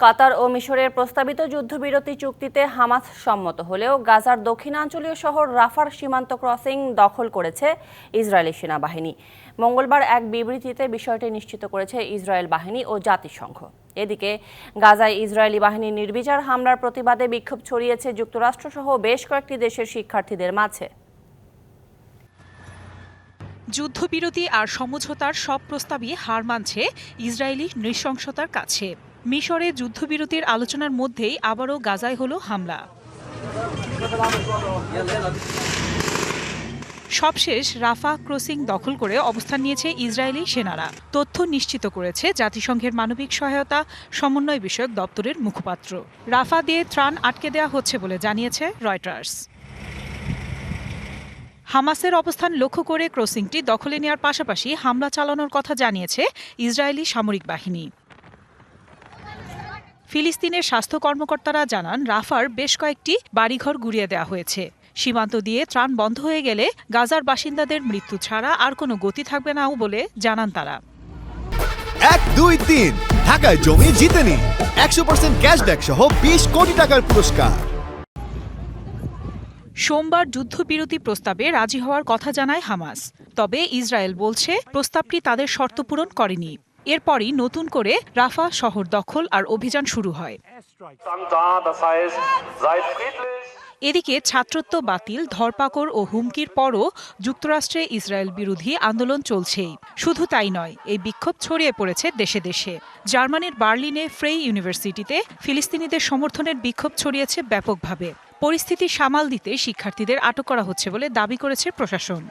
কাতার ও মিশরের প্রস্তাবিত যুদ্ধবিরতি চুক্তিতে হামাস সম্মত হলেও গাজার দক্ষিণাঞ্চলীয় শহর রাফার সীমান্ত ক্রসিং দখল করেছে ইসরায়েলি সেনাবাহিনী। মঙ্গলবার এক বিবৃতিতে বিষয়টি নিশ্চিত করেছে ইসরায়েল বাহিনী ও জাতিসংঘ। এদিকে, গাজায় ইসরায়েলি বাহিনীর নির্বিচার হামলার প্রতিবাদে বিক্ষোভ ছড়িয়েছে যুক্তরাষ্ট্রসহ বেশ কয়েকটি দেশের শিক্ষার্থীদের মাঝে। যুদ্ধবিরতি আর সমঝোতার সব প্রস্তাবই হার মানছে ইসরায়েলি নৃশংসতার কাছে। মিশরে যুদ্ধবিরতির আলোচনার মধ্যেই আবারও গাজায় হলো হামলা। সবশেষ রাফা ক্রসিং দখল করে অবস্থান নিয়েছে ইসরায়েলি সেনারা। তথ্য নিশ্চিত করেছে জাতিসংঘের মানবিক সহায়তা সমন্বয় বিষয়ক দপ্তরের মুখপাত্র। রাফা দিয়ে ত্রাণ আটকে দেওয়া হচ্ছে বলে জানিয়েছে রয়টার্স। হামাসের অবস্থান লক্ষ্য করে ক্রসিংটি দখলে নেওয়ার পাশাপাশি হামলা চালানোর কথা জানিয়েছে ইসরায়েলি সামরিক বাহিনী। ফিলিস্তিনের স্বাস্থ্য কর্মকর্তারা জানান, রাফার বেশ কয়েকটি বাড়িঘর গুড়িয়ে দেওয়া হয়েছে। সীমান্ত দিয়ে ত্রাণ বন্ধ হয়ে গেলে গাজার বাসিন্দাদের মৃত্যু ছাড়া আর কোনো গতি থাকবে নাও বলে জানান তারা। এক, দুই, তিন। ঢাকায় জমি জিতে নিন একশো পার্সেন্ট ক্যাশব্যাক সহ বিশ কোটি টাকার পুরস্কার। সোমবার যুদ্ধবিরতি প্রস্তাবে রাজি হওয়ার কথা জানায় হামাস। তবে ইসরায়েল বলছে, প্রস্তাবটি তাদের শর্ত পূরণ করেনি। এরপরই নতুন করে রাফা শহর দখল আর অভিযান শুরু হয়. এদিকে ছাত্রত্ব বাতিল, ধরপাকড় ও হুমকির পরও যুক্তরাষ্ট্রে ইসরায়েল বিরোধী আন্দোলন চলছেই। শুধু তাই নয়, এই বিক্ষোভ ছড়িয়ে পড়েছে দেশে দেশে। জার্মানির বার্লিনে ফ্রেই ইউনিভার্সিটিতে ফিলিস্তিনিদের সমর্থনের বিক্ষোভ ছড়িয়েছে ব্যাপকভাবে। পরিস্থিতি সামাল দিতে শিক্ষার্থীদের আটক করা হচ্ছে বলে দাবি করেছে প্রশাসন।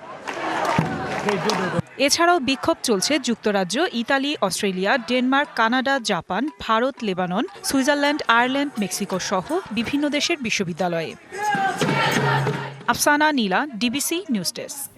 এছাড়াও বিক্ষোভ চলছে যুক্তরাজ্য, Italy, Australia, Denmark, Canada, Japan, Bharat, Lebanon, Switzerland, Ireland, Mexico সহ বিভিন্ন দেশের বিশ্ববিদ্যালয়ে। Afsana Nila, DBC news desk.